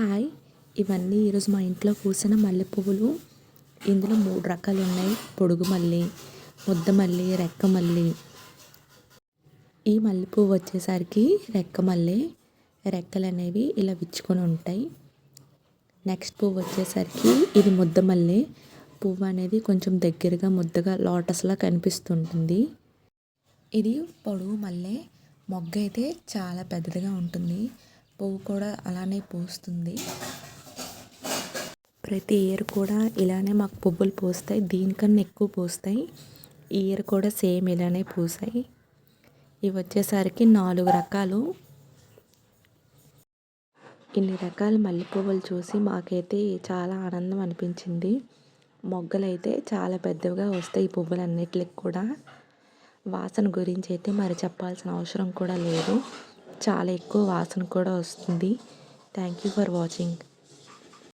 Hi. ఇవన్నీ ఈరోజు మా ఇంట్లో పూసిన మల్లె పువ్వులు ఇందులో మూడు రకాలు ఉన్నాయి. పొడుగు మల్లి ముద్ద మల్లి రెక్క మల్లి. ఈ మల్లె పువ్వు వచ్చేసరికి రెక్క మల్లె. రెక్కలు అనేవి ఇలా విచ్చుకొని ఉంటాయి. నెక్స్ట్ పువ్వు వచ్చేసరికి ఇది ముద్ద మల్లె. పువ్వు అనేది కొంచెం దగ్గరగా ముద్దగా లోటస్లా కనిపిస్తుంటుంది. ఇది పొడుగు మల్లె. మొగ్గ అయితే చాలా పెద్దదిగా ఉంటుంది. పువ్వు కూడా అలానే పూస్తుంది. ప్రతి ఇయర్ కూడా ఇలానే మాకు పువ్వులు పూస్తాయి. దీనికన్నా ఎక్కువ పూస్తాయి. ఈ ఇయర్ కూడా సేమ్ ఇలానే పూసాయి. ఇవి వచ్చేసరికి నాలుగు రకాలు. ఇన్ని రకాల మల్లె పువ్వులు చూసి మాకైతే చాలా ఆనందం అనిపించింది. మొగ్గలు అయితే చాలా పెద్దవిగా వస్తాయి ఈ పువ్వులన్నిటికి కూడా. వాసన గురించి అయితే మరి చెప్పాల్సిన అవసరం కూడా లేదు. చాలా ఎక్కువ వాసన కూడా వస్తుంది. Thank you for watching